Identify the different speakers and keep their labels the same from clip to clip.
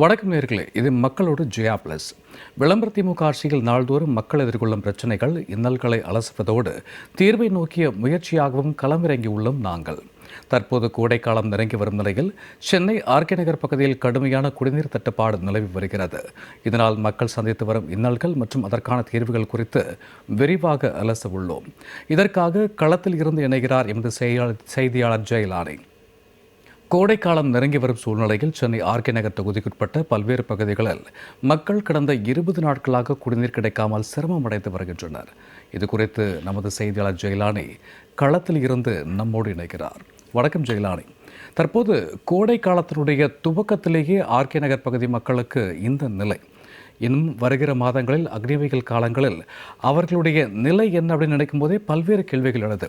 Speaker 1: வணக்கம் நேர்களே இது மக்களோட ஜெயா பிளஸ். விளம்பர திமுக ஆட்சியில் நாள்தோறும் மக்கள் எதிர்கொள்ளும் பிரச்சனைகள் இன்னல்களை அலசுவதோடு தீர்வை நோக்கிய முயற்சியாகவும் களமிறங்கியுள்ளோம் நாங்கள். தற்போது கோடைக்காலம் நெருங்கி வரும் நிலையில் சென்னை ஆர்கே நகர் பகுதியில் கடுமையான குடிநீர் தட்டுப்பாடு நிலவி வருகிறது. இதனால் மக்கள் சந்தித்து வரும் இன்னல்கள் மற்றும் அதற்கான தீர்வுகள் குறித்து விரிவாக அலச உள்ளோம். இதற்காக களத்தில் இருந்து இணைகிறார் எமது செய்தியாளர் செய்தியாளர் ஜெயலானி. கோடைக்காலம் நெருங்கி வரும் சூழ்நிலையில் சென்னை ஆர்கே நகர் தொகுதிக்குட்பட்ட பல்வேறு பகுதிகளில் மக்கள் கடந்த இருபது நாட்களாக குடிநீர் கிடைக்காமல் சிரமம் அடைந்து வருகின்றனர். இது குறித்து நமது செய்தியாளர் ஜெயலானி களத்தில் இருந்து நம்மோடு இணைகிறார். வணக்கம் ஜெயலானி. தற்போது கோடை காலத்தினுடைய துவக்கத்திலேயே ஆர்கே நகர் பகுதி மக்களுக்கு இந்த நிலை இன்னும் வருகிற மாதங்களில் அக்னிவெயில் காலங்களில் அவர்களுடைய நிலை என்ன அப்படின்னு நினைக்கும் போதே பல்வேறு கேள்விகள் எழுது.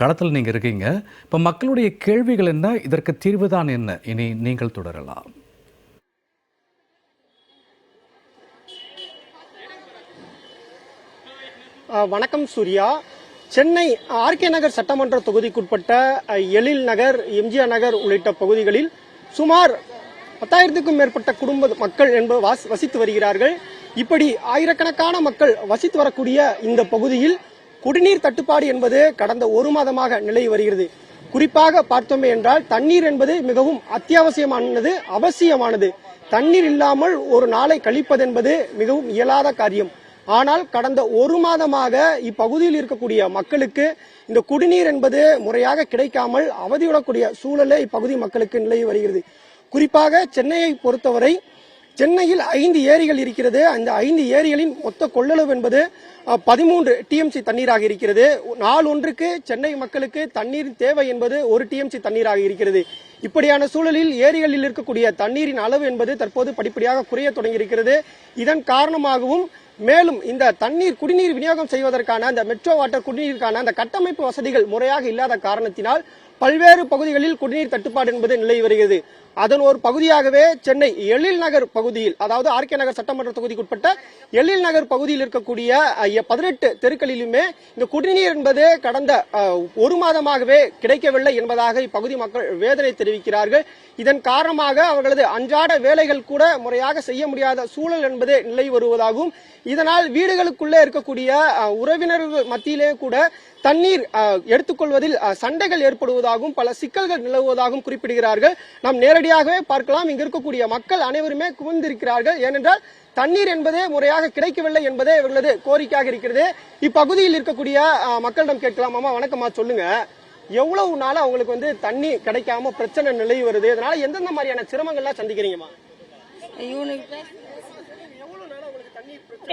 Speaker 1: களத்தில் நீங்கள் இருக்கீங்க. இப்போ மக்களுடைய கேள்விகள் என்ன? இதற்கு தீர்வு தான் என்ன? இனி நீங்கள் தொடரலாம்.
Speaker 2: வணக்கம் சூர்யா. சென்னை ஆர்கே நகர் சட்டமன்ற தொகுதிக்குட்பட்ட எழில் நகர் எம்ஜிஆர் நகர் உள்ளிட்ட பகுதிகளில் சுமார் பத்தாயிரத்துக்கும் மேற்பட்ட குடும்ப மக்கள் என்பது வசித்து வருகிறார்கள். இப்படி ஆயிரக்கணக்கான மக்கள் வசித்து வரக்கூடிய இந்த பகுதியில் குடிநீர் தட்டுப்பாடு என்பது கடந்த ஒரு மாதமாக நிலவி வருகிறது. குறிப்பாக பார்த்தோமே என்றால் தண்ணீர் என்பது மிகவும் அத்தியாவசியமானது அவசியமானது. தண்ணீர் இல்லாமல் ஒரு நாளை கழிப்பது என்பது மிகவும் இயலாத காரியம். ஆனால் கடந்த ஒரு மாதமாக இப்பகுதியில் இருக்கக்கூடிய மக்களுக்கு இந்த குடிநீர் என்பது முறையாக கிடைக்காமல் அவதியுடக்கூடிய சூழலே இப்பகுதி மக்களுக்கு நிலவி வருகிறது. குறிப்பாக சென்னையை பொறுத்தவரை சென்னையில் ஐந்து ஏரிகள் இருக்கிறது. அந்த ஐந்து ஏரிகளின் மொத்த கொள்ளளவு என்பது பதிமூன்று டிஎம்சி தண்ணீராக இருக்கிறது. நாள் ஒன்றுக்கு சென்னை மக்களுக்கு தண்ணீர் தேவை என்பது ஒரு டிஎம்சி தண்ணீராக இருக்கிறது. இப்படியான சூழலில் ஏரிகளில் இருக்கக்கூடிய தண்ணீரின் அளவு என்பது தற்போது படிப்படியாக குறைய தொடங்கியிருக்கிறது. இதன் காரணமாகவும் மேலும் இந்த தண்ணீர் குடிநீர் விநியோகம் செய்வதற்கான அந்த மெட்ரோ வாட்டர் குடிநீருக்கான அந்த கட்டமைப்பு வசதிகள் முறையாக இல்லாத காரணத்தினால் பல்வேறு பகுதிகளில் குடிநீர் தட்டுப்பாடு என்பது நிலவி வருகிறது. அதன் ஒரு பகுதியாகவே சென்னை எழில் நகர் பகுதியில் அதாவது ஆர்கே நகர் சட்டமன்ற தொகுதிக்குட்பட்ட எழில் நகர் பகுதியில் இருக்கக்கூடிய பதினெட்டு தெருக்களிலுமே இந்த குடிநீர் என்பது கடந்த ஒரு மாதமாகவே கிடைக்கவில்லை என்பதாக இப்பகுதி மக்கள் வேதனை தெரிவிக்கிறார்கள். இதன் காரணமாக அவர்களது அன்றாட வேலைகள் கூட முறையாக செய்ய முடியாத சூழல் என்பது நிலை வருவதாகவும் இதனால் வீடுகளுக்குள்ளே இருக்கக்கூடிய உறவினர்கள் மத்தியிலே கூட தண்ணீர் எடுத்துக்கொள்வதில் சண்டைகள் ஏற்படுவதாகவும் பல சிக்கல்கள் நிலவுவதாகவும் குறிப்பிடுகிறார்கள். நாம் நேரடி நேரடியாகவே பார்க்கலாம். இங்கு இருக்கக்கூடிய மக்கள் அனைவருமே குவிந்திருக்கிறார்கள். ஏனென்றால் தண்ணீர் என்பதே முறையாக கிடைக்கவில்லை என்பதே இவர்களது கோரிக்கையாக இருக்கிறது. இப்பகுதியில் இருக்கக்கூடிய மக்களிடம் கேட்கலாம். அம்மா வணக்கம்மா சொல்லுங்க. எவ்வளவு நாளா அவங்களுக்கு வந்து தண்ணி கிடைக்காம பிரச்சனை நிலவி வருது? இதனால எந்தெந்த மாதிரியான சிரமங்கள்லாம் சந்திக்கிறீங்கம்மா?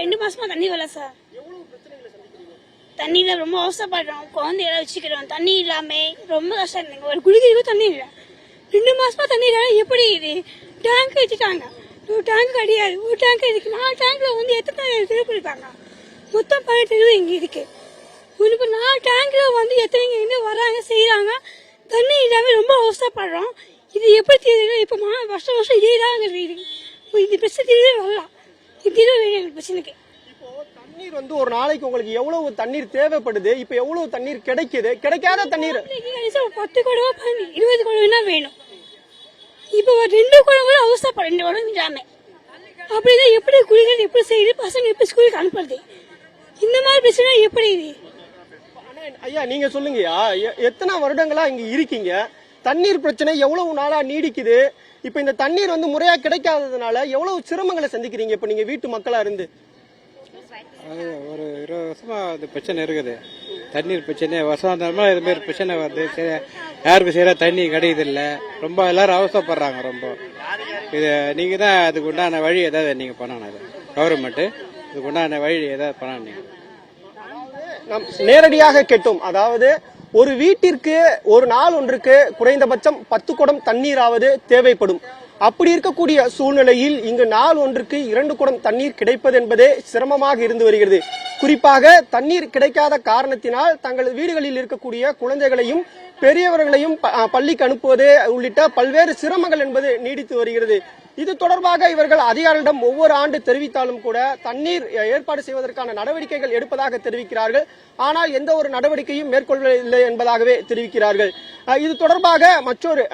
Speaker 3: ரெண்டு மாசமா தண்ணி வரல சார். தண்ணியில ரொம்ப அவசரப்படுறோம். குழந்தையெல்லாம் வச்சுக்கிறோம். தண்ணி இல்லாம ரொம்ப கஷ்டம். ஒரு குடிக்கிறதுக்கு தண்ணி இல்லை. ரெண்டு மாசமா தண்ணி எப்படி இது? டேங்க் வச்சுட்டாங்க. ஒரு டேங்க் கிடையாது. ஒரு டேங்க் இருக்கு நாலு டேங்க்ல வந்து எத்தனை திருப்பி இருக்காங்க. மொத்தம் பதினெட்டு இது இங்க இருக்கு. இப்போ நாலு டேங்க்ல வந்து எத்தனை இங்க வராங்க செய்யறாங்க தண்ணி இல்லாம ரொம்ப அவசரப்படுறோம் இது எப்படி தீர்வு இப்போ மா வருஷம் வருஷம் இதே தான் இருக்கு இது. பிரச்சனை தீர்வே வரலாம். இது தீர்வு வேணும் எங்களுக்கு பிரச்சனைக்கு.
Speaker 2: இப்போ தண்ணீர் வந்து ஒரு நாளைக்கு உங்களுக்கு எவ்வளவு தண்ணீர் தேவைப்படுது? இப்ப எவ்வளவு தண்ணீர் கிடைக்குது? கிடைக்காத தண்ணீர்
Speaker 3: பத்து பதினஞ்சு இருபது குடவுனா வேணும். இப்போ ரெண்டு குடம் கூட அவசரப்படும் ரெண்டு குடம் இல்லாம. அப்படிதான் எப்படி குடிக்கிறது எப்படி செய்யுது? பசங்க எப்படி ஸ்கூலுக்கு அனுப்புறது? இந்த மாதிரி பிரச்சனை எப்படி இது?
Speaker 2: அண்ணா, ஐயா நீங்க சொல்லுங்கய்யா. எ- எத்தனை வருடங்களா இங்க இருக்கீங்க? தண்ணீர் பிரச்சனை எவ்வளவு நாளா நீடிக்குது? இப்ப இந்த தண்ணீர் வந்து முறையா கிடைக்காததுனால எவ்வளவு சிரமங்களை சந்திக்கிறீங்க? இப்ப நீங்க வீட்டு மக்களா இருந்து.
Speaker 4: அது ஒரு இருபது வருஷமா அது பிரச்சனை இருக்குது. தண்ணீர் பிரச்சனை வருஷம் இது மாதிரி பிரச்சனை வருது. சரி யாருக்கும் சரியா தண்ணி கிடையதில்லை ரொம்ப எல்லாரும் அவசரப்படுறாங்க ரொம்ப. இது நீங்க தான் அதுக்கு உண்டான வழி ஏதாவது நீங்க பண்ணணும் அது. கவர்மெண்ட் இதுக்கு உண்டான வழி ஏதாவது பண்ணணும் நீங்க.
Speaker 2: நேரடியாக கேட்டோம். அதாவது ஒரு வீட்டிற்கு ஒரு நாள் ஒன்றுக்கு குறைந்தபட்சம் பத்து குடம் தண்ணீராவது தேவைப்படும். அப்படி இருக்கக்கூடிய சூழ்நிலையில் இங்கு நாள் ஒன்றுக்கு இரண்டு குடம் தண்ணீர் கிடைப்பது என்பதே சிரமமாக இருந்து வருகிறது. குறிப்பாக தண்ணீர் கிடைக்காத காரணத்தினால் தங்கள் வீடுகளில் இருக்கக்கூடிய குழந்தைகளையும் பெரியவர்களையும் ப- பள்ளிக்கு அனுப்புவது உள்ளிட்ட பல்வேறு சிரமங்கள் என்பது நீடித்து வருகிறது. இது தொடர்பாக இவர்கள் அதிகாரிகளிடம் ஒவ்வொரு ஆண்டு தெரிவித்தாலும் கூட தண்ணீர் ஏற்பாடு செய்வதற்கான நடவடிக்கைகள் எடுப்பதாக தெரிவிக்கிறார்கள். ஆனால் எந்த ஒரு நடவடிக்கையும் மேற்கொள்ளவில்லை என்பதாகவே தெரிவிக்கிறார்கள். இது தொடர்பாக மற்றொரு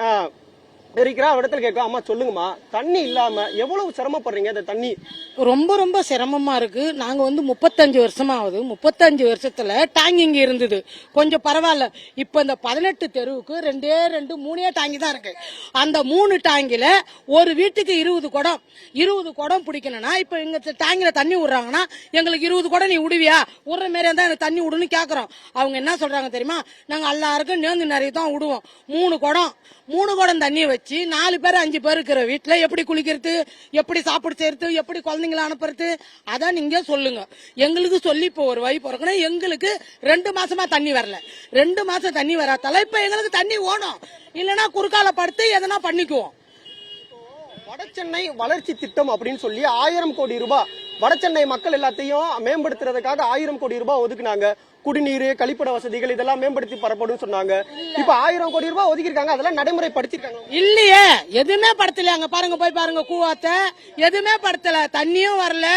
Speaker 2: இருக்கிற இடத்துல கேட்கும் அம்மா சொல்லுங்கம்மா. தண்ணி இல்லாம எவ்வளவு சிரமப்படுறீங்க இந்த தண்ணி?
Speaker 5: ரொம்ப ரொம்ப சிரமமா இருக்கு. நாங்க வந்து முப்பத்தஞ்சு வருஷமா ஆகுது முப்பத்தஞ்சு வருஷத்துல டேங்க் இங்க இருந்தது. கொஞ்சம் பரவாயில்ல. இப்ப இந்த பதினெட்டு தெருவுக்கு ரெண்டே ரெண்டு மூணே டாங்கி தான் இருக்கு. அந்த மூணு டாங்கில ஒரு வீட்டுக்கு இருபது குடம். இருபது குடம் பிடிக்கணும்னா இப்ப எங்க டேங்கில தண்ணி விடுறாங்கன்னா எங்களுக்கு இருபது குடம் நீ விடுவியா? விடுற மாதிரி இருந்தா எனக்கு தண்ணி விடுன்னு கேக்குறோம். அவங்க என்ன சொல்றாங்க தெரியுமா? நாங்க எல்லாருக்கும் நேர்ந்து நிறைய தான் விடுவோம். மூணு குடம். மூணு குடம் தண்ணியை வச்சு நாலு பேர் அஞ்சு பேர் இருக்கிற வீட்டுல எப்படி குளிக்கிறது எப்படி சாப்பிட செய்யறது எப்படி குழந்தைங்களை அனுப்புறது அதான் நீங்க சொல்லுங்க. எங்களுக்கு சொல்லி இப்போ ஒரு வழி பிறக்கணும் எங்களுக்கு ரெண்டு மாசமா தண்ணி வரல. ரெண்டு மாசம் தண்ணி வராதால இப்ப எங்களுக்கு தண்ணி ஓணும் இல்லைன்னா குறுக்கால படுத்து எதனா பண்ணிக்குவோம்.
Speaker 2: வடசென்னை வளர்ச்சி திட்டம் அப்படின்னு சொல்லி ஆயிரம் கோடி ரூபாய் வடசென்னை மக்கள் எல்லாத்தையும் மேம்படுத்துறதுக்காக ஆயிரம் கோடி ரூபாய் ஒதுக்குனாங்க. குடிநீர் கழிப்பிட வசதிகள் இதெல்லாம் மேம்படுத்தி பரப்படும் சொன்னாங்க. இப்ப ஆயிரம் கோடி ரூபாய் ஒதுக்கிருக்காங்க அதெல்லாம் நடைமுறைப்படுத்திருக்காங்க
Speaker 5: இல்லையே. எதுவுமே படுத்தல அங்க பாருங்க போய் பாருங்க கூவாத்த. எதுவுமே படுத்தல. தண்ணியும் வரல.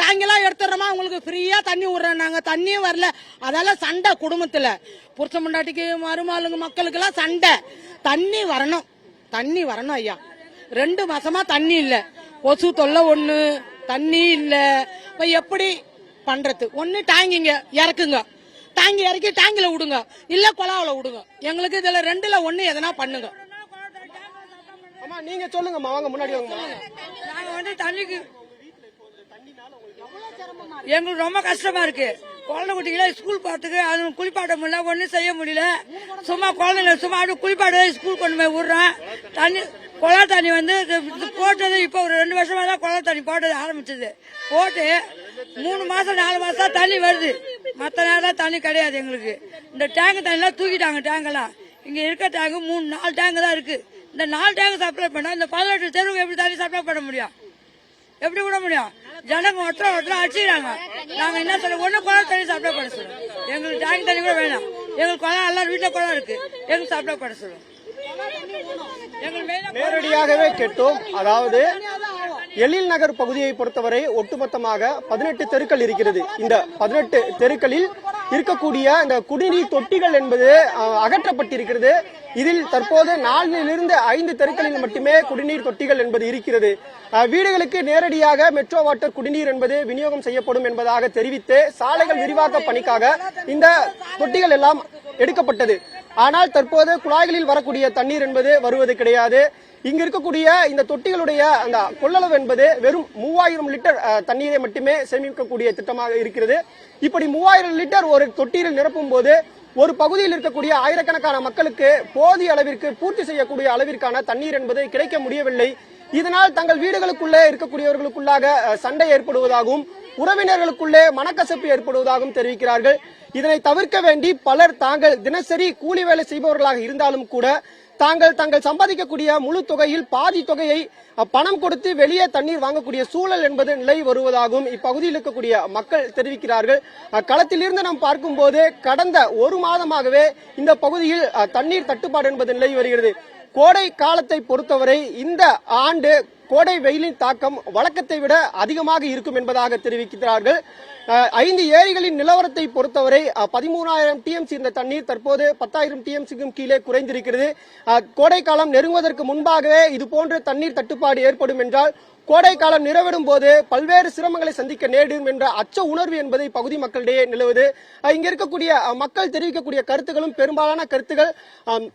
Speaker 5: டாங்கெல்லாம் எடுத்துறோமா உங்களுக்கு ஃப்ரீயா தண்ணி விடுறோம் தண்ணியும் வரல. அதெல்லாம் சண்டை குடும்பத்துல. புருஷ முண்டாட்டிக்கு மருமாளுங்க மக்களுக்கு எல்லாம் சண்டை. தண்ணி வரணும். தண்ணி வரணும் ஐயா. ரெண்டு மாசமா தண்ணி இல்ல. கொசு தொல்லை ஒண்ணு தண்ணி இல்ல. இப்ப எப்படி பண்றது? ஒண்ணு டாங்கிங்க இறக்குங்க. டாங்கி இறக்கி டாங்கில விடுங்க. இல்ல குழாவில விடுங்க. எங்களுக்கு இதுல ரெண்டுல ஒண்ணு எதனா பண்ணுங்க.
Speaker 2: அம்மா நீங்க சொல்லுங்கம்மா. வாங்க முன்னாடி வாங்கம்மா.
Speaker 6: நாங்க வந்து தண்ணிக்கு எங்களுக்கு ரொம்ப கஷ்டமா இருக்கு. குழந்தை குட்டிகளை ஸ்கூல் போறதுக்கு அது குளிப்பாட்ட முடியல ஒன்றும் செய்ய முடியல. சும்மா குழந்தைங்க சும்மா அப்படியே குளிப்பாட ஸ்கூல் கொண்டு போய் விடுறேன். தண்ணி குழா தண்ணி வந்து இது போட்டது இப்போ ஒரு ரெண்டு வருஷமா தான் குழா தண்ணி போட்டது ஆரம்பிச்சது. போட்டு மூணு மாசம் நாலு மாசம் தான் தண்ணி வருது. மற்ற நேரம் தண்ணி கிடையாது எங்களுக்கு. இந்த டேங்கு தண்ணிலாம் தூக்கிட்டாங்க டேங்கெல்லாம் இங்கே இருக்க டேங்கு மூணு நாலு டேங்கு தான் இருக்கு. இந்த நாலு டேங்கு சப்ளை பண்ணால் இந்த பதினெட்டு தெருவுக்கு எப்படி தண்ணி சப்ளை பண்ண முடியும்? எப்படி விட முடியும்? ஜனங்க ஒருத்தர ஒருத்தர அடிச்சுக்கிறாங்க. நாங்க என்ன சொல்ல ஒன்றும் குழா தண்ணி சப்ளை பண்ண சொல்லுவோம் எங்களுக்கு டேங்க் தண்ணி கூட வேணாம். எங்களுக்கு குளம் எல்லாரும் வீட்டில் குளம் இருக்கு. எங்களுக்கு சப்ளை பண்ண சொல்லுவோம்
Speaker 2: நேரடியாகவே கேட்டோம். அதாவது எழில் நகர் பகுதியை பொறுத்தவரை ஒட்டுமொத்தமாக பதினெட்டு தெருக்கள் இருக்கிறது. இந்த பதினெட்டு தெருக்களில் இருக்கக்கூடிய இந்த குடிநீர் தொட்டிகள் என்பது அகற்றப்பட்டிருக்கிறது. இதில் தற்போது நான்கிலிருந்து ஐந்து தெருக்களில் மட்டுமே குடிநீர் தொட்டிகள் என்பது இருக்கிறது. வீடுகளுக்கு நேரடியாக மெட்ரோ வாட்டர் குடிநீர் என்பது விநியோகம் செய்யப்படும் என்பதாக தெரிவித்து சாலைகள் விரிவாக்க பணிக்காக இந்த தொட்டிகள் எல்லாம் எடுக்கப்பட்டது. ஆனால் தற்போது குழாய்களில் வரக்கூடிய தண்ணீர் என்பது வருவது கிடையாது. இங்க இருக்கக்கூடிய இந்த தொட்டிகளுடைய அந்த கொள்ளளவு என்பது வெறும் மூவாயிரம் லிட்டர் தண்ணீரை மட்டுமே சேமிக்கக்கூடிய திட்டமாக இருக்கிறது. இப்படி மூவாயிரம் லிட்டர் ஒரு தொட்டியில் நிரப்பும் போது ஒரு பகுதியில் இருக்கக்கூடிய ஆயிரக்கணக்கான மக்களுக்கு போதிய அளவிற்கு பூர்த்தி செய்யக்கூடிய அளவிற்கான தண்ணீர் என்பது கிடைக்க முடியவில்லை. இதனால் தங்கள் வீடுகளுக்குள்ளே இருக்கக்கூடியவர்களுக்குள்ளாக சண்டை ஏற்படுவதாகவும் உறவினர்களுக்குள்ளே மனக்கசப்பு ஏற்படுவதாகவும் தெரிவிக்கிறார்கள். இதனை தவிர்க்க வேண்டி பலர் தாங்கள் தினசரி கூலி வேலை செய்பவர்களாக இருந்தாலும் கூட தாங்கள் தாங்கள் சம்பாதிக்கக்கூடிய முழு தொகையில் பாதி தொகையை பணம் கொடுத்து வெளியே தண்ணீர் வாங்கக்கூடிய சூழல் என்பது நிலை வருவதாகவும் இப்பகுதியில் இருக்கக்கூடிய மக்கள் தெரிவிக்கிறார்கள். களத்திலிருந்து நாம் பார்க்கும்போது கடந்த ஒரு மாதமாகவே இந்த பகுதியில் தண்ணீர் தட்டுப்பாடு என்பது நிலை வருகிறது. கோடை காலத்தை பொறுத்தவரை இந்த ஆண்டு கோடை வெயிலின் தாக்கம் வழக்கத்தை விட அதிகமாக இருக்கும் என்பதாக தெரிவிக்கிறார்கள். ஐந்து ஏரிகளின் நிலவரத்தை பொறுத்தவரை பதிமூணாயிரம் டிஎம்சி இந்த தண்ணீர் தற்போது பத்தாயிரம் டிஎம்சிக்கும் கீழே குறைந்திருக்கிறது. கோடை காலம் நெருங்குவதற்கு முன்பாகவே இது போன்ற தண்ணீர் தட்டுப்பாடு ஏற்படும் என்றால் கோடை காலம் நிறைவிடும் போது பல்வேறு சிரமங்களை சந்திக்க நேரிடும் என்ற அச்ச உணர்வு என்பது பகுதி மக்களிடையே நிலவுது. இங்கே இங்க இருக்கக்கூடிய மக்கள் தெரிவிக்கக்கூடிய கருத்துகளும் பெரும்பாலான கருத்துகள்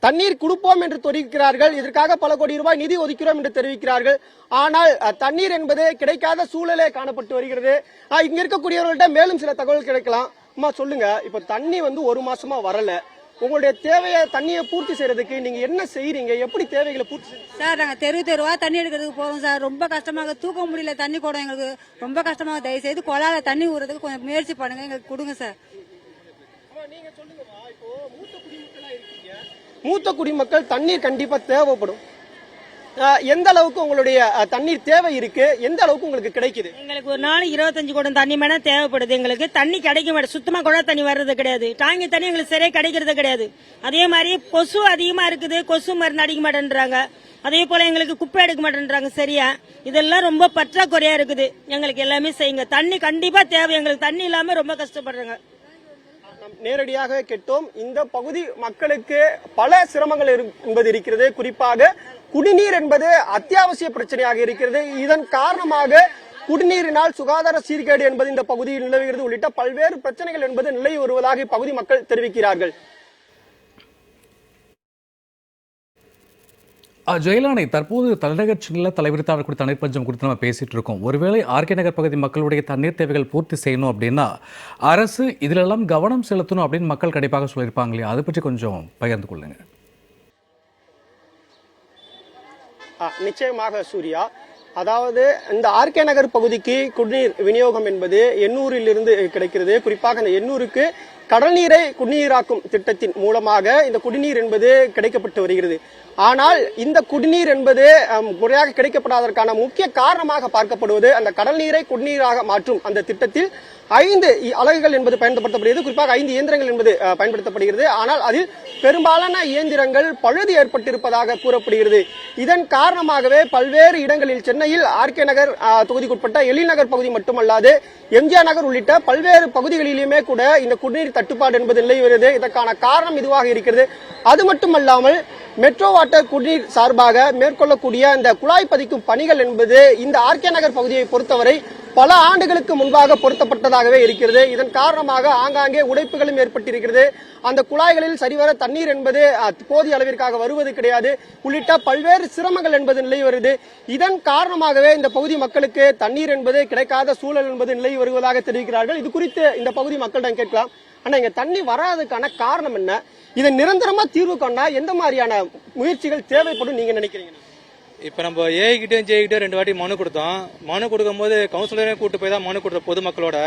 Speaker 2: தண்ணீர் கொடுப்போம் என்று தெரிவிக்கிறார்கள். இதற்காக பல கோடி ரூபாய் நிதி ஒதுக்கிறோம் என்று தெரிவிக்கிறார்கள். ஆனால் தண்ணீர் என்பது கிடைக்காத சூழலே காணப்பட்டு வருகிறது. இங்க இருக்கக்கூடியவர்கள்ட்ட மேலும் சில தகவல் கிடைக்கலாம். அம்மா சொல்லுங்க. இப்ப தண்ணி வந்து ஒரு மாசமா வரல. உங்களுடைய தேவையை தண்ணியை பூர்த்தி செய்யறதுக்கு நீங்க என்ன செய்றீங்க? எப்படி தேவைகளை பூர்த்தி?
Speaker 7: சார் நாங்கள் தெரு தெருவா தண்ணி எடுக்கிறதுக்கு போகிறோம் சார். ரொம்ப கஷ்டமாக தூக்க முடியல தண்ணி குடம் எங்களுக்கு. ரொம்ப கஷ்டமாக. தயவு செய்து குழால தண்ணி ஊறதுக்கு கொஞ்சம் முயற்சி பண்ணுங்க. எங்களுக்கு கொடுங்க சார்.
Speaker 2: மூத்த குடிமக்கள் தண்ணீர் கண்டிப்பா தேவைப்படும். எந்த அளவுக்கு உங்களுடைய தண்ணீர் தேவை இருக்கு? எந்த அளவுக்கு உங்களுக்கு கிடைக்குது?
Speaker 8: எங்களுக்கு ஒரு நாள் இருபத்தஞ்சு குடம் தண்ணி மேடம் தேவைப்படுது எங்களுக்கு. தண்ணி கிடைக்க மாட்டேன் சுத்தமா குழா தண்ணி வர்றது கிடையாது. டாங்கி தண்ணி எங்களுக்கு சரியா கிடைக்கிறது கிடையாது. அதே மாதிரி கொசு அதிகமா இருக்குது. கொசு மருந்து அடிக்க மாட்டேன்றாங்க. அதே போல எங்களுக்கு குப்பை எடுக்க மாட்டேன்றாங்க சரியா. இதெல்லாம் ரொம்ப பற்றாக்குறையா இருக்குது. எங்களுக்கு எல்லாமே செய்யுங்க. தண்ணி கண்டிப்பா தேவை. எங்களுக்கு தண்ணி இல்லாம ரொம்ப கஷ்டப்படுறாங்க.
Speaker 2: நேரடியாக கேட்டோம். இந்த பகுதி மக்களுக்கு பல சிரமங்கள் என்பது இருக்கிறது. குறிப்பாக குடிநீர் என்பது அத்தியாவசிய பிரச்சனையாக இருக்கிறது. இதன் காரணமாக குடிநீரினால் சுகாதார சீர்கேடு என்பது இந்த பகுதியில் நிலவுகிறது. உள்ளிட்ட பல்வேறு பிரச்சனைகள் என்பது நிலவி வருவதாக இப்பகுதி மக்கள் தெரிவிக்கிறார்கள்.
Speaker 1: ஜெயலானை தற்போது தலைநகர் சென்னையில் தலைவிரித்தாளர் குறித்த தண்ணீர் பஞ்சம் குறித்து நம்ம பேசிட்டு இருக்கோம். ஒருவேளை ஆர்கே நகர் பகுதி மக்களுடைய தண்ணீர் தேவைகள் பூர்த்தி செய்யணும் அப்படின்னா அரசு இதிலெல்லாம் கவனம் செலுத்தணும் அப்படின்னு மக்கள் கண்டிப்பாக சொல்லியிருப்பாங்க இல்லையா? அதை பற்றி கொஞ்சம் பகிர்ந்து
Speaker 2: கொள்ளுங்கள் நிச்சயமாக சூர்யா. அதாவது இந்த ஆர்கே நகர் பகுதிக்கு குடிநீர் விநியோகம் என்பது எண்ணூரில் இருந்து கிடைக்கிறது. குறிப்பாக இந்த எண்ணூருக்கு கடல் நீரை குடிநீராக்கும் திட்டத்தின் மூலமாக இந்த குடிநீர் என்பது கிடைக்கப்பட்டு வருகிறது. ஆனால் இந்த குடிநீர் என்பது முறையாக கிடைக்கப்படாததற்கான முக்கிய காரணமாக பார்க்கப்படுவது அந்த கடல் நீரை குடிநீராக மாற்றும் அந்த திட்டத்தில் ஐந்து அலகுகள் என்பது பயன்படுத்தப்படுகிறது. குறிப்பாக ஐந்து இயந்திரங்கள் என்பது பயன்படுத்தப்படுகிறது. ஆனால் அதில் பெரும்பாலான இயந்திரங்கள் பழுது ஏற்பட்டிருப்பதாக கூறப்படுகிறது. இதன் காரணமாகவே பல்வேறு இடங்களில் சென்னையில் ஆர்கே நகர் தொகுதிக்குட்பட்ட எழில் பகுதி மட்டுமல்லாது எம்ஜிஆர் நகர் உள்ளிட்ட பல்வேறு பகுதிகளிலுமே கூட இந்த குடிநீர் தட்டுப்பாடு என்பது நிலை வருகிறது இதற்கான காரணம் இதுவாக இருக்கிறது. அது மட்டுமல்லாமல் மெட்ரோ வாட்டர் குடிநீர் சார்பாக மேற்கொள்ளக்கூடிய இந்த குழாய் பதிக்கும் பணிகள் என்பது இந்த ஆர்கே நகர் பகுதியை பொறுத்தவரை பல ஆண்டுகளுக்கு முன்பாக பொருத்தப்பட்டதாகவே இருக்கிறது. இதன் காரணமாக ஆங்காங்கே உடைப்புகளும் ஏற்பட்டிருக்கிறது. அந்த குழாய்களில் சரிவர தண்ணீர் என்பது போதிய அளவிற்காக வருவது கிடையாது. உள்ளிட்ட பல்வேறு சிரமங்கள் என்பது நிலை வருது. இதன் காரணமாகவே இந்த பகுதி மக்களுக்கு தண்ணீர் என்பது கிடைக்காத சூழல் என்பது நிலை வருவதாக தெரிவிக்கிறார்கள். இது குறித்து இந்த பகுதி மக்களிடம் கேட்கலாம். ஆனா இங்க தண்ணி வராததுக்கான காரணம் என்ன? இதை நிரந்தரமா தீர்வு காண எந்த மாதிரியான முயற்சிகள் தேவைப்படும் நீங்க நினைக்கிறீங்க?
Speaker 9: இப்போ நம்ம ஏகிட்டையும் ஜேகிட்டையும் ரெண்டு வாட்டி மனு கொடுத்தோம். மனு கொடுக்கும்போது கவுன்சிலரையும் கூட்டு போய் தான் மனு கொடுத்தோம் பொதுமக்களோட.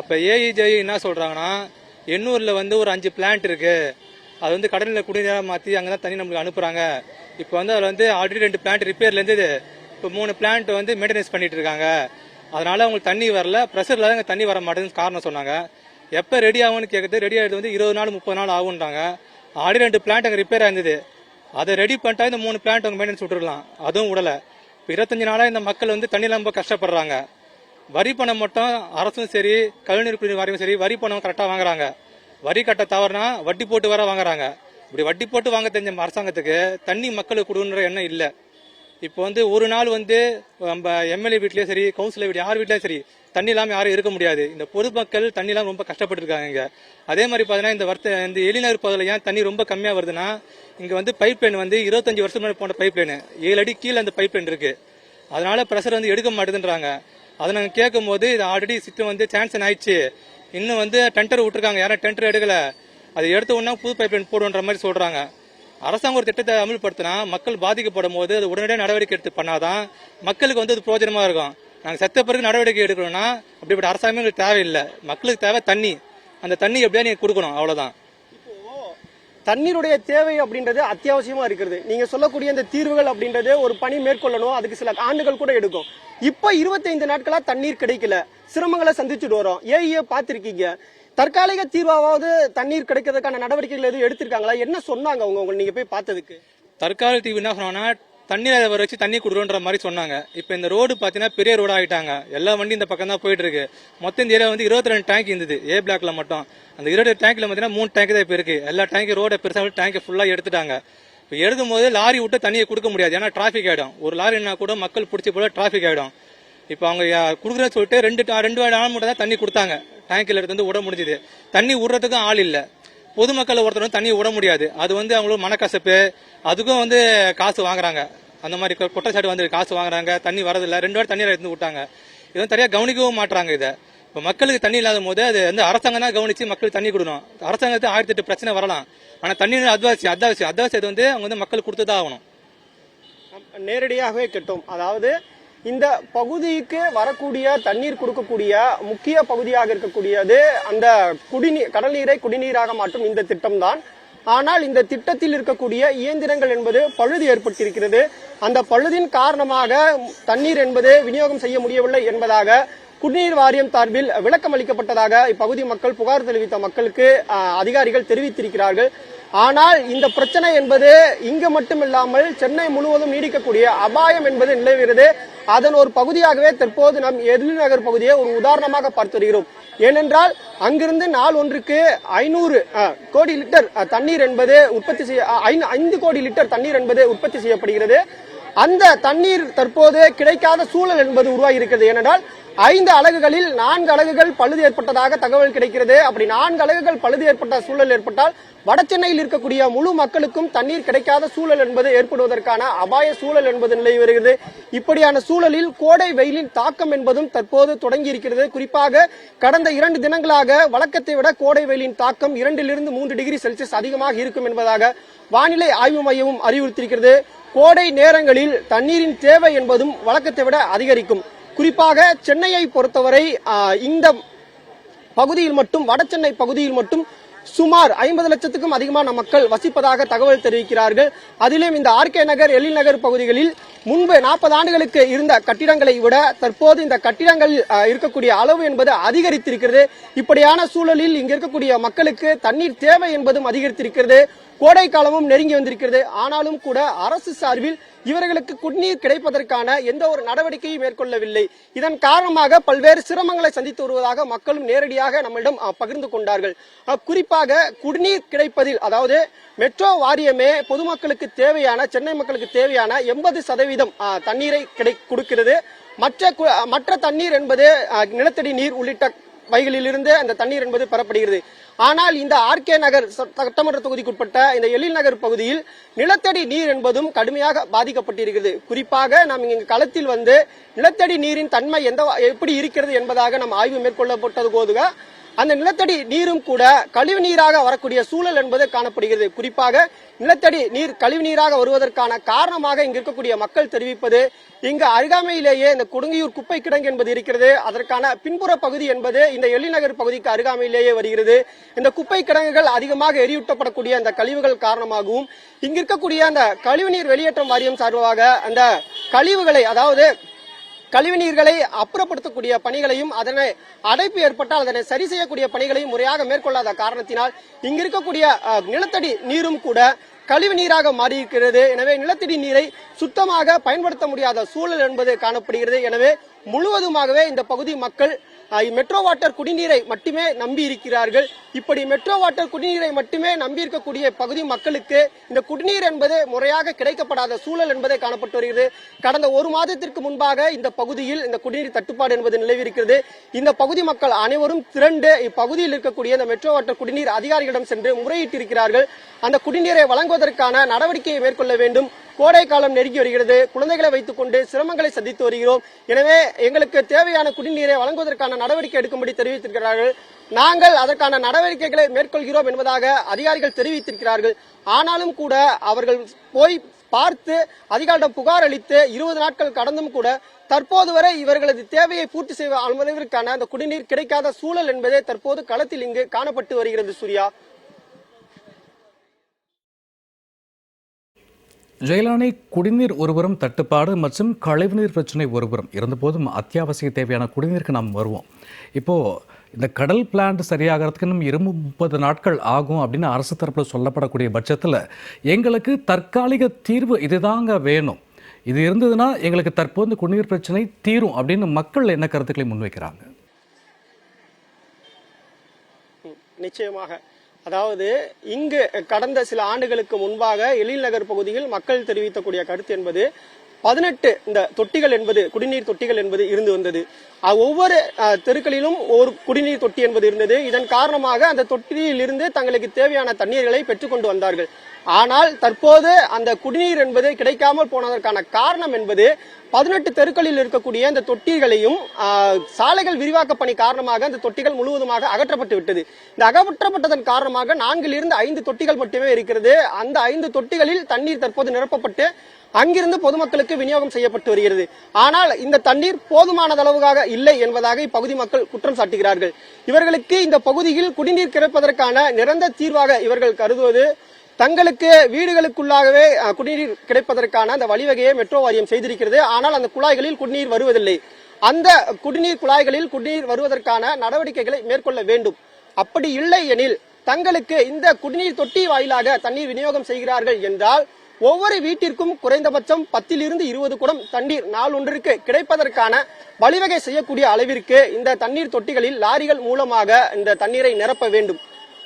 Speaker 9: அப்போ ஏஇ ஜேஇ e, என்ன சொல்கிறாங்கன்னா எண்ணூரில் வந்து ஒரு அஞ்சு பிளான்ட் இருக்கு. அது வந்து கடலில் குடிநீராக மாற்றி அங்கே தான் தண்ணி நம்மளுக்கு அனுப்புகிறாங்க இப்போ வந்து அதில் வந்து ஆல்ரெடி ரெண்டு பிளான்ட் ரிப்பேர்லேருந்து இப்போ மூணு பிளான்ட் வந்து மெயின்டெனன்ஸ் பண்ணிட்டு இருக்காங்க. அதனால அவங்களுக்கு தண்ணி வரல. ப்ரெஷர்ல தான் தண்ணி வர மாட்டேங்குது காரணம் சொன்னாங்க. எப்போ ரெடி ஆகும்னு கேட்குறது ரெடி ஆகிடுது வந்து இருபது நாள் முப்பது நாள் ஆகுன்றாங்க ஆல்ரெடி ரெண்டு பிளான்ட் அங்கே ரிப்பேர் ஆயிருந்தது. அதை ரெடி பண்ணிட்டா இந்த மூணு பிளான்ட் அவங்க மெயின்டெனன்ஸ் விட்டுருலாம் அதுவும் விடலை. இப்போ இருபத்தஞ்சு நாளாக இந்த மக்கள் வந்து தண்ணியில் ரொம்ப கஷ்டப்படுறாங்க. வரி பணம் மட்டும் அரசும் சரி கழிவுநீர் குடிநீர் வாரியும் சரி வரி பணம் கரெக்டாக வாங்குறாங்க. வரி கட்ட தவறுனா வட்டி போட்டு வர வாங்குறாங்க. இப்படி வட்டி போட்டு வாங்க தெரிஞ்ச அரசாங்கத்துக்கு தண்ணி மக்களுக்கு கொடுன்ற எண்ணம் இல்லை. இப்போ வந்து ஒரு நாள் வந்து நம்ம எம்எல்ஏ வீட்லேயும் சரி கவுன்சிலர் வீடு யார் வீட்லேயும் சரி தண்ணி இல்லாமல் யாரும் இருக்க முடியாது. இந்த பொதுமக்கள் தண்ணி இல்லாம ரொம்ப கஷ்டப்பட்டுருக்காங்க இங்கே. அதே மாதிரி பார்த்தீங்கன்னா இந்த வர்த்த இந்த எலிநகர் பகுதியில் ஏன் தண்ணி ரொம்ப கம்மியாக வருதுன்னா இங்கே வந்து பைப் லைன் வந்து இருபத்தஞ்சு வருஷம் முன்னாடி போன பைப் லைன் ஏழு அடி கீழே அந்த பைப் லைன் இருக்குது அதனால ப்ரெஷர் வந்து எடுக்க மாட்டேதுன்றாங்க. அதை நாங்கள் கேட்கும் போது இது ஆல்ரெடி சிஸ்டம் வந்து சான்சன் ஆயிடுச்சு. இன்னும் வந்து டெண்டர் விட்டுருக்காங்க. யாரும் டெண்டர் எடுக்கல. அது எடுத்த உடனே புது பைப் லைன் போடுன்ற மாதிரி சொல்கிறாங்க அரசாங்கம் ஒரு திட்டத்தை அமல்படுத்தினா மக்கள் பாதிக்கப்படும் போது அது உடனடியாக நடவடிக்கை எடுத்து பண்ணாதான் மக்களுக்கு வந்து அது பிரயோஜனமாக இருக்கும். நாங்கள் செத்த பிறகு நடவடிக்கை எடுக்கணும்னா அப்படிப்பட்ட அரசாங்கமே எங்களுக்கு தேவையில்லை. மக்களுக்கு தேவை தண்ணி. அந்த தண்ணி எப்படியா நீங்க கொடுக்கணும்? அவ்வளவுதான்.
Speaker 2: தண்ணீருடைய தேவை அப்படின்றது அத்தியாவசியமா இருக்கிறது. நீங்க சொல்லக்கூடிய இந்த தீர்வுகள் அப்படின்றது ஒரு பணி மேற்கொள்ளணும். அதுக்கு சில ஆண்டுகள் கூட எடுக்கும். இப்ப 25 நாட்களா தண்ணீர் கிடைக்கல. சிரமங்களை சந்திச்சுட்டு வரோம். ஏஐயே பார்த்திருக்கீங்க. தற்காலிக தீர்வாவது தண்ணீர் கிடைக்கிறதுக்கான நடவடிக்கைகள் எதுவும் எடுத்திருக்காங்களா? என்ன சொன்னாங்க அவங்க? உங்களை நீங்க போய் பார்த்ததுக்கு.
Speaker 9: தற்கால தீவு என்ன சொன்னாங்கன்னா தண்ணியில் வர வச்சு தண்ணி கொடுக்குறோன்ற மாதிரி சொன்னாங்க. இப்போ இந்த ரோடு பார்த்தீங்கன்னா பெரிய ரோடாக ஆகிட்டாங்க எல்லா வண்டி இந்த பக்கம் தான் போயிட்டு இருக்கு மொத்தம் இந்த ஏரியா வந்து இருபத்தி ரெண்டு டேங்க் இருந்தது. ஏ பிளாக்ல மட்டும். அந்த இருபது டேங்க்ல பார்த்தீங்கன்னா மூணு டேங்க் தான் இப்போ இருக்கு. எல்லா டேங்க் ரோட பெருசாக டேங்க் ஃபுல்லாக எடுத்துட்டாங்க. இப்போ எழுதும் போது லாரி விட்டு தண்ணியை கொடுக்க முடியாது. ஏன்னா டிராஃபிக் ஆயிடும். ஒரு லாரினா கூட மக்கள் பிடிச்சி போல டிராஃபிக் ஆகிடும் இப்போ அவங்க கொடுக்குறேன்னு சொல்லிட்டு ரெண்டு ரெண்டு நாள் மட்டும் தான் தண்ணி கொடுத்தாங்க. டேங்க்ல எடுத்து வந்து விட முடிஞ்சுது. தண்ணி விடுறதுக்கும் ஆள் இல்லை. பொதுமக்களை ஒருத்தர் வந்து தண்ணி விட முடியாது. அது வந்து அவங்களுக்கு மனக்கசப்பு. அதுக்கும் வந்து காசு வாங்குறாங்க. அந்த மாதிரி குற்றச்சாட்டு வந்து காசு வாங்குறாங்க. தண்ணி வரதில்லை. ரெண்டு வாரம் தண்ணீர் எடுத்து விட்டாங்க. இது வந்து சரியா கவனிக்கவும் மாட்டுறாங்க இதை. இப்போ மக்களுக்கு தண்ணி இல்லாத போது அது வந்து அரசாங்கம் தான் கவனிச்சு மக்களுக்கு தண்ணி கொடுக்கணும். அரசாங்கத்துக்கு ஆயிரத்தி எட்டு பிரச்சனை வரலாம். ஆனால் தண்ணி அத்வாசியம் அத்வாசியம் அத்வாசியத்தை வந்து அவங்க வந்து மக்களுக்கு கொடுத்து தான் ஆகணும்.
Speaker 2: நேரடியாகவே கிட்டும். அதாவது இந்த பகுதிக்கு வரக்கூடிய தண்ணீர் கொடுக்கக்கூடிய முக்கிய பகுதியாக இருக்கக்கூடியது அந்த குடிநீர் கடல் நீரை குடிநீராக மாற்றும் இந்த திட்டம்தான். ஆனால் இந்த திட்டத்தில் இருக்கக்கூடிய இயந்திரங்கள் என்பது பழுது ஏற்பட்டிருக்கிறது. அந்த பழுதின் காரணமாக தண்ணீர் என்பது விநியோகம் செய்ய முடியவில்லை என்பதாக குடிநீர் வாரியம் சார்பில் விளக்கம் அளிக்கப்பட்டதாக இப்பகுதி மக்கள் புகார் தெரிவித்த மக்களுக்கு அதிகாரிகள் தெரிவித்திருக்கிறார்கள். ஆனால் இந்த பிரச்சனை என்பது இங்கு மட்டுமில்லாமல் சென்னை முழுவதும் நீடிக்கக்கூடிய அபாயம் என்பது நிலவுகிறது. அதன் ஒரு பகுதியாகவே தற்போது நம் எதிர்நகர் பகுதியை ஒரு உதாரணமாக பார்த்து வருகிறோம். ஏனென்றால் அங்கிருந்து நாள் ஒன்றுக்கு ஐநூறு கோடி லிட்டர் தண்ணீர் என்பது உற்பத்தி செய்ய ஐந்து- ஐந்து கோடி லிட்டர் தண்ணீர் என்பது உற்பத்தி செய்யப்படுகிறது. அந்த தண்ணீர் தற்போது கிடைக்காத சூழல் என்பது உருவாகி இருக்கிறது. ஏனென்றால் ஐந்து அலகுகளில் நான்கு அலகுகள் பழுது ஏற்பட்டதாக தகவல் கிடைக்கிறது. அப்படி நான்கு அலகுகள் பழுது ஏற்பட்ட சூழல் ஏற்பட்டால் வடசென்னையில் இருக்கக்கூடிய முழு மக்களுக்கும் தண்ணீர் கிடைக்காத சூழல் என்பது ஏற்படுவதற்கான அபாய சூழல் என்பது நிலை வருகிறது. இப்படியான சூழலில் கோடை வெயிலின் தாக்கம் என்பதும் தற்போது தொடங்கி இருக்கிறது குறிப்பாக கடந்த இரண்டு தினங்களாக வழக்கத்தை விட கோடை வெயிலின் தாக்கம் இரண்டிலிருந்து மூன்று டிகிரி செல்சியஸ் அதிகமாக இருக்கும் என்பதாக வானிலை ஆய்வு மையமும் அறிவுறுத்தியிருக்கிறது. கோடை நேரங்களில் தண்ணீரின் தேவை என்பதும் வழக்கத்தை விட அதிகரிக்கும். குறிப்பாக சென்னையை பொறுத்தவரை இந்த பகுதியில் மட்டும் வடசென்னை பகுதியில் மட்டும் சுமார் ஐம்பது லட்சத்துக்கும் அதிகமான மக்கள் வசிப்பதாக தகவல் தெரிவிக்கிறார்கள். அதிலும் இந்த ஆர்கே நகர் எழில் நகர் பகுதிகளில் முன்பு நாற்பது ஆண்டுகளுக்கு இருந்த கட்டிடங்களை விட தற்போது இந்த கட்டிடங்கள் இருக்கக்கூடிய அளவு என்பது அதிகரித்திருக்கிறது. இப்படியான சூழலில் இங்கு இருக்கக்கூடிய மக்களுக்கு தண்ணீர் தேவை என்பதும் அதிகரித்திருக்கிறது. கோடை காலமும் நெருங்கி வந்திருக்கிறது. ஆனாலும் கூட அரசு சார்பில் இவர்களுக்கு குடிநீர் கிடைப்பதற்கான எந்த ஒரு நடவடிக்கையும் மேற்கொள்ளவில்லை. இதன் காரணமாக பல்வேறு சிரமங்களை சந்தித்து வருவதாக மக்களும் நேரடியாக நம்மிடம் பகிர்ந்து கொண்டார்கள். குறிப்பாக குடிநீர் கிடைப்பதில் அதாவது மெட்ரோ வாரியமே பொதுமக்களுக்கு தேவையான சென்னை மக்களுக்கு தேவையான எண்பது சதவீதம் தண்ணீரை கிடை கொடுக்கிறது. மற்ற கு- மற்ற தண்ணீர் என்பது நிலத்தடி நீர் உள்ளிட்ட வைகளிலிருந்து அந்த தண்ணீர் என்பது பெறப்படுகிறது. ஆனால் இந்த ஆர்கே நகர் ச- சட்டமன்ற தொகுதிக்குட்பட்ட இந்த எழில் நகர் பகுதியில் நிலத்தடி நீர் என்பதும் கடுமையாக பாதிக்கப்பட்டிருக்கிறது. குறிப்பாக நாம் இங்கு களத்தில் வந்து நிலத்தடி நீரின் தன்மை எந்த எப்படி இருக்கிறது என்பதாக நம் ஆய்வு மேற்கொள்ளப்பட்டது போதுக அந்த நிலத்தடி நீரும் கூட கழிவு நீராக வரக்கூடிய சூழல் என்பது காணப்படுகிறது. குறிப்பாக நிலத்தடி நீர் கழிவு நீராக வருவதற்கான காரணமாக இங்கு இருக்கக்கூடிய மக்கள் தெரிவிப்பது இங்கு அருகாமையிலேயே இந்த கொடுங்கியூர் குப்பை கிடங்கு என்பது இருக்கிறது. அதற்கான பின்புற பகுதி என்பது இந்த எள்ளிநகர் பகுதிக்கு அருகாமையிலேயே வருகிறது. இந்த குப்பை கிடங்குகள் அதிகமாக எரியூட்டப்படக்கூடிய அந்த கழிவுகள் காரணமாகவும் இங்கு இருக்கக்கூடிய அந்த கழிவுநீர் வெளியேற்றம் வாரியம் சார்பாக அந்த கழிவுகளை அதாவது கழிவு நீர்களை அப்புறப்படுத்தக்கூடிய பணிகளையும் அதனை அடைப்பு ஏற்பட்டால் அதனை சரி செய்யக்கூடிய பணிகளையும் முறையாக மேற்கொள்ளாத காரணத்தினால் இங்கு இருக்கக்கூடிய நிலத்தடி நீரும் கூட கழிவு நீராக மாறியிருக்கிறது. எனவே நிலத்தடி நீரை சுத்தமாக பயன்படுத்த முடியாத சூழல் என்பது காணப்படுகிறது. எனவே முழுவதுமாகவே இந்த பகுதி மக்கள் மெட்ரோ வாட்டர் குடிநீரை மட்டுமே நம்பி இருக்கிறார்கள். இப்படி மெட்ரோ வாட்டர் குடிநீரை மட்டுமே நம்பி இருக்கக்கூடிய பகுதி மக்களுக்கு இந்த குடிநீர் என்பது முறையாக கிடைக்கப்படாத சூழல் என்பதை காணப்பட்டு வருகிறது. கடந்த ஒரு மாதத்திற்கு முன்பாக இந்த பகுதியில் இந்த குடிநீர் தட்டுப்பாடு என்பது நிலவிருக்கிறது இந்த பகுதி மக்கள் அனைவரும் திரண்டு இப்பகுதியில் இருக்கக்கூடிய இந்த மெட்ரோ வாட்டர் குடிநீர் அதிகாரிகளிடம் சென்று முறையிட்டிருக்கிறார்கள். அந்த குடிநீரை வழங்குவதற்கான நடவடிக்கையை மேற்கொள்ள வேண்டும். கோடை காலம் நெருங்கி வருகிறது. குழந்தைகளை வைத்துக் கொண்டு சிரமங்களை சந்தித்து வருகிறோம். எனவே எங்களுக்கு தேவையான குடிநீரை வழங்குவதற்கான நடவடிக்கை எடுக்கும்படி தெரிவித்திருக்கிறார்கள். நாங்கள் அதற்கான நடவடிக்கைகளை மேற்கொள்கிறோம் என்பதாக அதிகாரிகள் தெரிவித்திருக்கிறார்கள். ஆனாலும் கூட அவர்கள் போய் பார்த்து அதிகாரிடம் புகார் அளித்து இருபது நாட்கள் கடந்தும் கூட தற்போது வரை இவர்களது தேவையை பூர்த்தி செய்வ அளவிற்கான அந்த குடிநீர் கிடைக்காத சூழல் என்பதே தற்போது களத்தில் இங்கு காணப்பட்டு வருகிறது சூர்யா.
Speaker 1: ஜெயலானி குடிநீர் ஒருபுறம் தட்டுப்பாடு மற்றும் கழிவுநீர் பிரச்சனை ஒருபுறம். இருந்தபோதும் அத்தியாவசிய தேவையான குடிநீருக்கு நாம் வருவோம். இப்போது இந்த கடல் பிளான்ட் சரியாகிறதுக்கு இன்னும் இரு முப்பது நாட்கள் ஆகும் அப்படின்னு அரசு தரப்பில் சொல்லப்படக்கூடிய பட்சத்தில் எங்களுக்கு தற்காலிக தீர்வு இதுதாங்க வேணும். இது இருந்ததுன்னா எங்களுக்கு தற்போது குடிநீர் பிரச்சனை தீரும் அப்படின்னு மக்கள் என்ன கருத்துக்களை முன்வைக்கிறாங்க?
Speaker 2: நிச்சயமாக. அதாவது இங்கு கடந்த சில ஆண்டுகளுக்கு முன்பாக எழில் நகர் பகுதியில் மக்கள் தெரிவித்தக்கூடிய கருத்து என்பது பதினெட்டு இந்த தொட்டிகள் என்பது குடிநீர் தொட்டிகள் என்பது இருந்து வந்தது. ஒவ்வொரு தெருக்களிலும் ஒரு குடிநீர் தொட்டி என்பது இருந்தது. இதன் காரணமாக அந்த தொட்டியில் இருந்து தங்களுக்கு தேவையான தண்ணீர்களை பெற்றுக்கொண்டு வந்தார்கள். ஆனால் தற்போது அந்த குடிநீர் என்பது கிடைக்காமல் போனதற்கான காரணம் என்பது பதினெட்டு தெருக்களில் இருக்கக்கூடிய இந்த தொட்டிகளையும் சாலைகள் விரிவாக்க பணி காரணமாக அந்த தொட்டிகள் முழுவதுமாக அகற்றப்பட்டு விட்டது. இந்த அகற்றப்பட்டதன் காரணமாக நான்கில் இருந்து ஐந்து தொட்டிகள் மட்டுமே இருக்கிறது. அந்த ஐந்து தொட்டிகளில் தண்ணீர் தற்போது நிரப்பப்பட்டு அங்கிருந்து பொதுமக்களுக்கு விநியோகம் செய்யப்பட்டு வருகிறது. ஆனால் இந்த தண்ணீர் போதுமானது அளவுக்காக இல்லை என்பதாக இப்பகுதி மக்கள் குற்றம் சாட்டுகிறார்கள். இவர்களுக்கு இந்த பகுதியில் குடிநீர் கிடைப்பதற்கான நிரந்தர தீர்வாக இவர்கள் கருதுவது தங்களுக்கு வீடுகளுக்குள்ளாகவே குடிநீர் கிடைப்பதற்கான அந்த வழிவகையை மெட்ரோ வாரியம் செய்திருக்கிறது. ஆனால் அந்த குழாய்களில் குடிநீர் வருவதில்லை. அந்த குடிநீர் குழாய்களில் குடிநீர் வருவதற்கான நடவடிக்கைகளை மேற்கொள்ள வேண்டும். அப்படி இல்லை எனில் தங்களுக்கு இந்த குடிநீர் தொட்டி வாயிலாக தண்ணீர் விநியோகம் செய்கிறார்கள் என்றால் ஒவ்வொரு வீட்டிற்கும் குறைந்தபட்சம் பத்திலிருந்து இருபது குடம் தண்ணீர் நாள் ஒன்றிற்கு கிடைப்பதற்கான வழிவகை செய்யக்கூடிய அளவிற்கு இந்த தண்ணீர் தொட்டிகளில் லாரிகள் மூலமாக இந்த தண்ணீரை நிரப்ப வேண்டும்.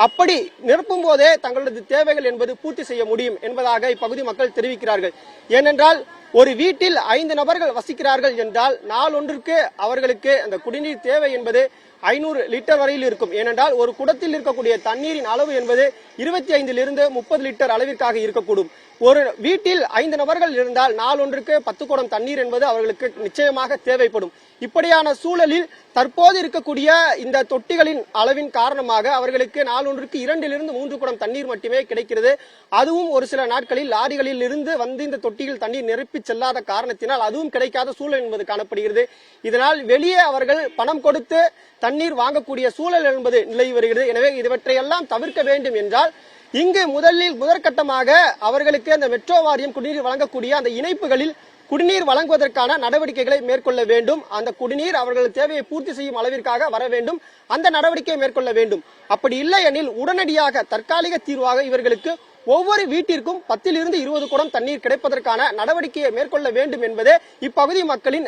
Speaker 2: அப்படி நிரப்பும் போதே தங்களது தேவைகள் என்பது பூர்த்தி செய்ய முடியும் என்பதாக இப்பகுதி மக்கள் தெரிவிக்கிறார்கள். ஏனென்றால் ஒரு வீட்டில் ஐந்து நபர்கள் வசிக்கிறார்கள் என்றால் நாளொன்றுக்கு அவர்களுக்கு அந்த குடிநீர் தேவை என்பது ஐநூறு லிட்டர் வரையில் இருக்கும். ஏனென்றால் ஒரு குடத்தில் இருக்கக்கூடிய தண்ணீரின் அளவு என்பது இருபத்தி ஐந்திலிருந்து முப்பது லிட்டர் அளவிற்காக இருக்கக்கூடும். ஒரு வீட்டில் ஐந்து நபர்கள் இருந்தால் நாளொன்றுக்கு பத்து குடம் தண்ணீர் என்பது அவர்களுக்கு நிச்சயமாக தேவைப்படும். இப்படியான சூழலில் தற்போது இருக்கக்கூடிய இந்த தொட்டிகளின் அளவின் காரணமாக அவர்களுக்கு நாளொன்றுக்கு இரண்டிலிருந்து மூன்று குடம் தண்ணீர் மட்டுமே கிடைக்கிறது. அதுவும் ஒரு சில நாட்களில் லாரிகளில் இருந்து வந்து இந்த தொட்டியில் தண்ணீர் நிரப்பி செல்லாத காரணத்தினால் அதுவும் கிடைக்காத சூழல் என்பது காணப்படுகிறது. இதனால் வெளியே அவர்கள் பணம் கொடுத்து தண்ணீர் வாங்கக்கூடிய சூழல் என்பது நிலவி வருகிறது. எனவே இவற்றையெல்லாம் தவிர்க்க வேண்டும் என்றால் இங்கு முதலில் முதற்கட்டமாக அவர்களுக்கு அந்த மெட்ரோ வாரியம் குடிநீர் வழங்கக்கூடிய அந்த இணைப்புகளில் குடிநீர் வழங்குவதற்கான நடவடிக்கைகளை மேற்கொள்ள வேண்டும். அந்த குடிநீர் அவர்கள் தேவையை பூர்த்தி செய்யும் அளவிற்காக வர வேண்டும். அந்த நடவடிக்கையை மேற்கொள்ள வேண்டும். அப்படி இல்லை எனில் உடனடியாக தற்காலிக தீர்வாக இவர்களுக்கு ஒவ்வொரு வீட்டிற்கும் பத்திலிருந்து இருபது குடம் தண்ணீர் கிடைப்பதற்கான நடவடிக்கையை மேற்கொள்ள வேண்டும் என்பதே இப்பகுதி மக்களின்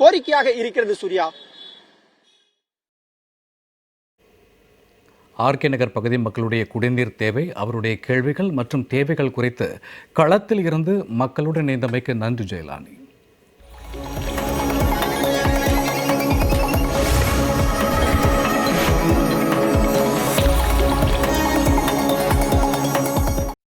Speaker 2: கோரிக்கையாக இருக்கிறது சூர்யா.
Speaker 1: ஆர்கே நகர் பகுதி மக்களுடைய குடிநீர் தேவை அவருடைய கேள்விகள் மற்றும் தேவைகள் குறித்து களத்தில் இருந்து மக்களுடன் இணைந்தமைக்கு நன்றி ஜெயலானி.